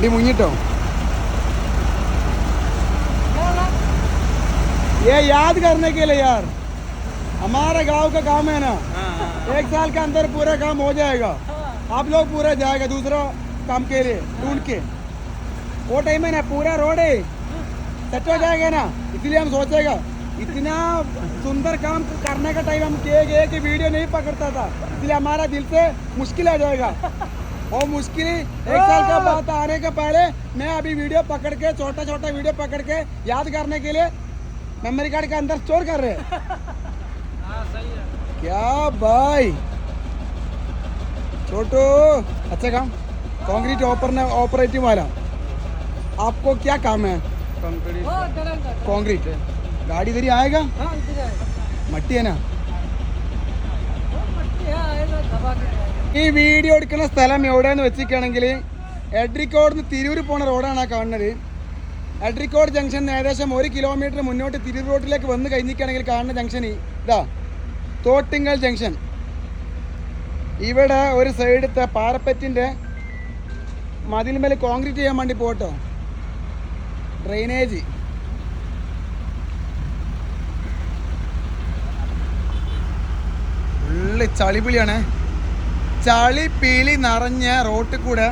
വണ്ടി മുങ്ങിട്ടോ ये याद करने के लिए यार हमारा गांव का काम है ना एक साल के अंदर पूरा काम हो जाएगा आप लोग पूरा जाएगा दूसरा काम के लिए ढूंढ के वो टाइम है ना पूरा रोड है सेट हो जाएगा ना इसलिए हम सोचेगा इतना सुंदर काम करने का टाइम हम एक एक वीडियो नहीं पकड़ता था इसलिए हमारा दिल से मुश्किल आ जाएगा वो मुश्किल एक साल का बात आने के पहले मैं अभी वीडियो पकड़ के छोटा छोटा वीडियो पकड़ के याद करने के लिए मेमोरी कार्ड के अंदर स्टोर कर रहे हैं। क्या भाई? छोटू अच्छा काम। कंक्रीट ऑपर ऑपरेटिव वाला। आपको क्या काम है? कॉन्क्रीट गाड़ी इधर ही आएगा। मट्टी है ना? ഈ വീഡിയോ എടുക്കുന്ന സ്ഥലം എവിടെയെന്ന് വെച്ചിരിക്കുകയാണെങ്കിൽ എഡ്രിക്കോട് നിന്ന് തിരൂർ പോണ റോഡാണ് കാണുന്നത്. എഡ്രിക്കോട് ജംഗ്ഷൻ ഏകദേശം ഒരു കിലോമീറ്റർ മുന്നോട്ട് തിരൂർ റോഡിലേക്ക് വന്ന് കഴിഞ്ഞിരിക്കുകയാണെങ്കിൽ കാണുന്ന ജംഗ്ഷൻ ഇതാ തോട്ടിങ്കൽ ജംഗ്ഷൻ ഇവിടെ ഒരു സൈഡത്തെ പാറപ്പറ്റിന്റെ മതിൽമേൽ കോൺക്രീറ്റ് ചെയ്യാൻ വേണ്ടി പോട്ടോ ഡ്രെയിനേജ് ഫുള്ള് ചളിപിളിയാണ്. ചളി പീളി നിറഞ്ഞ റോട്ടിൽ കൂടെ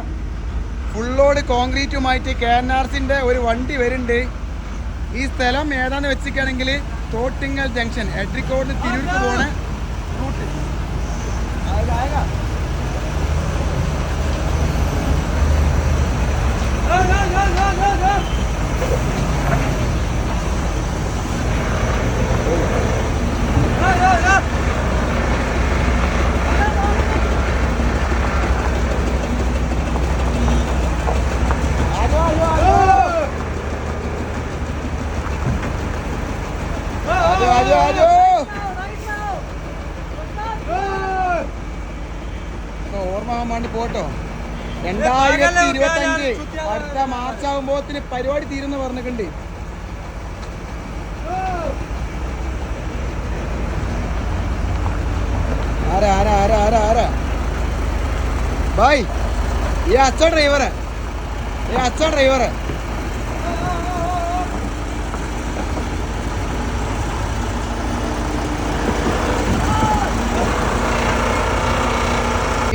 ഫുള്ളോട് കോൺക്രീറ്റുമായിട്ട് കെ എൻ ആർ സിന്റെ ഒരു വണ്ടി വരുന്നുണ്ട്. ഈ സ്ഥലം ഏതാണെന്ന് വെച്ചിരിക്കുകയാണെങ്കിൽ തോട്ടിങ്ങൽ ജംഗ്ഷൻ എഡ്രിക്കോട് തിരൂർക്ക് പോണ ആജോ ആജോ. ഓർമ്മ വേണ്ടി പോട്ടോ രണ്ടായിരത്തി ഇരുപത്തി അഞ്ച് അടുത്ത മാർച്ച് ആകുമ്പോത്തിന് പരിപാടി തീരുന്ന പറഞ്ഞിട്ടുണ്ട്. ആരാ ആരാ ആരാ ആരാ ആരാ? ബായ്. ഈ അച്ഛ ഡ്രൈവറെ ഈ അച്ഛ ഡ്രൈവറെ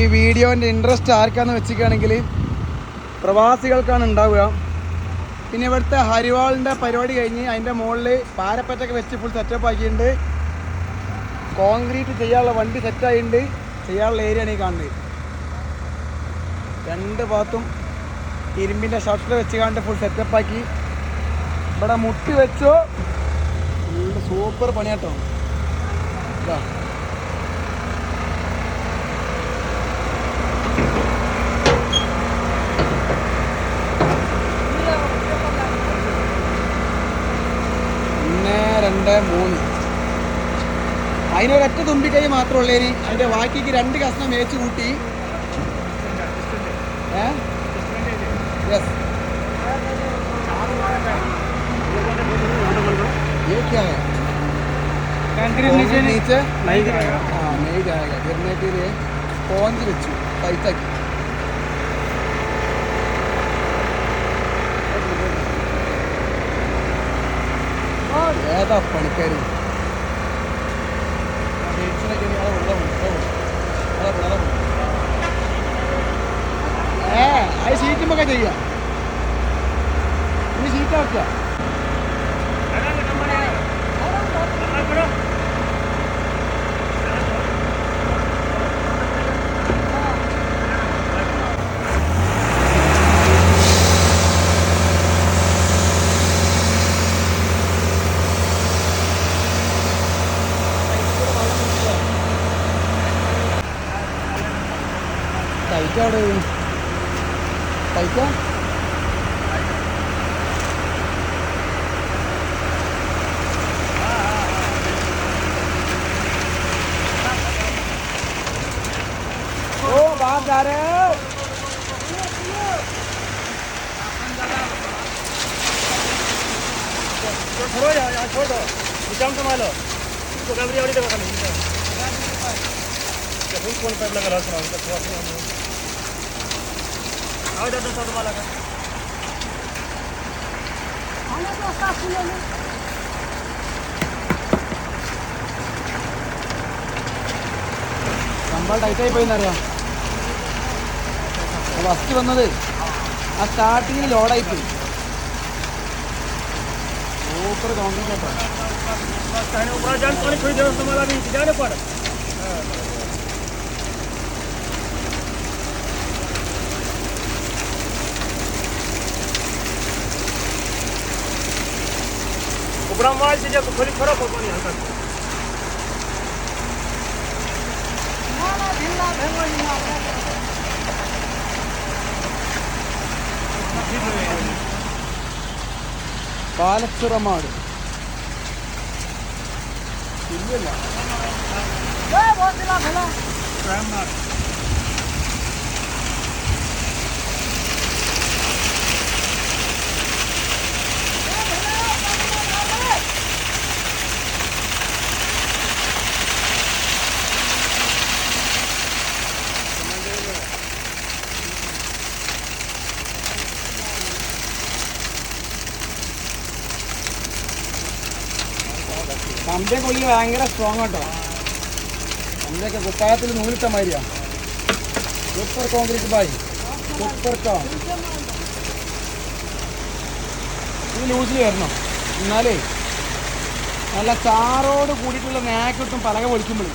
ഈ വീഡിയോന്റെ ഇൻട്രസ്റ്റ് ആർക്കാന്ന് വെച്ചിരിക്കുകയാണെങ്കിൽ പ്രവാസികൾക്കാണ് ഉണ്ടാവുക. പിന്നെ ഇവിടുത്തെ ഹരിവാളിന്റെ പരിപാടി കഴിഞ്ഞ് അതിന്റെ മുകളിൽ പാരപ്പറ്റൊക്കെ വെച്ച് ഫുൾ സെറ്റപ്പ് ആക്കിയിട്ടുണ്ട്. കോൺക്രീറ്റ് ചെയ്യാനുള്ള വണ്ടി സെറ്റായിട്ടുണ്ട് ചെയ്യാനുള്ള ഏരിയയാണ് ഈ കാണുന്നത്. രണ്ട് ഭാഗത്തും ഇരുമ്പിന്റെ ഷട്ടർ വെച്ച് കണ്ട് ഫുൾ സെറ്റപ്പ് ആക്കി. ഇവിടെ മുട്ടി വെച്ചോ. സൂപ്പർ പണിയാട്ടോ. ഇതാ. രണ്ട് മൂന്ന് അതിനൊരൊറ്റ തുമ്പിക്കൈ മാത്രമേ ഉള്ളേനി അതിന്റെ ബാക്കിക്ക് രണ്ട് കഷ്ണം മേച്ച് കൂട്ടി ഏ यस ये क्या है कंक्रीट नीचे नहीं नीचे नहीं जाएगा हाँ नहीं जाएगा गिरने के लिए स्पॉन्ज വെച്ചു ടൈറ്റാക്കി ഏതാ പണിക്കാർ ഏ അത് സീറ്റുമൊക്കെ ചെയ്യാം. ഇനി ഷീറ്റാക്കുക. ఇక్కడ పైకా जा रहे हो। छोड़ दो निशान संभाल कैमरे वाली देखो कल फ़ोन पाइप लगा रहा था Oh, ടൈറ്റായി പോയിന്നറിയാം ഫസ്റ്റ് വന്നത് ആ സ്റ്റാർട്ടിങ്ങിൽ ലോഡായി പോയി സൂപ്പർ കോൺക്രീറ്റ് ആയിട്ടാണ് माल से जब थोड़ी खराब हो पानी हल्का പാലച്ചുറമാട് ഇല്ലല്ല കമ്പിയെ കൊള്ളിൽ ഭയങ്കര സ്ട്രോങ് കേട്ടോ കമ്പിയൊക്കെ കുപ്പായത്തിൽ നൂലിട്ട മാതിരിയാ. സൂപ്പർ കോൺക്രീറ്റ് ബായി സൂപ്പർ കോൺ ഈ ലൂസിൽ വരണം. എന്നാലേ നല്ല ചാറോട് കൂടിയിട്ടുള്ള നേക്കിട്ടും കിട്ടും പലക പൊളിക്കുമ്പോഴും.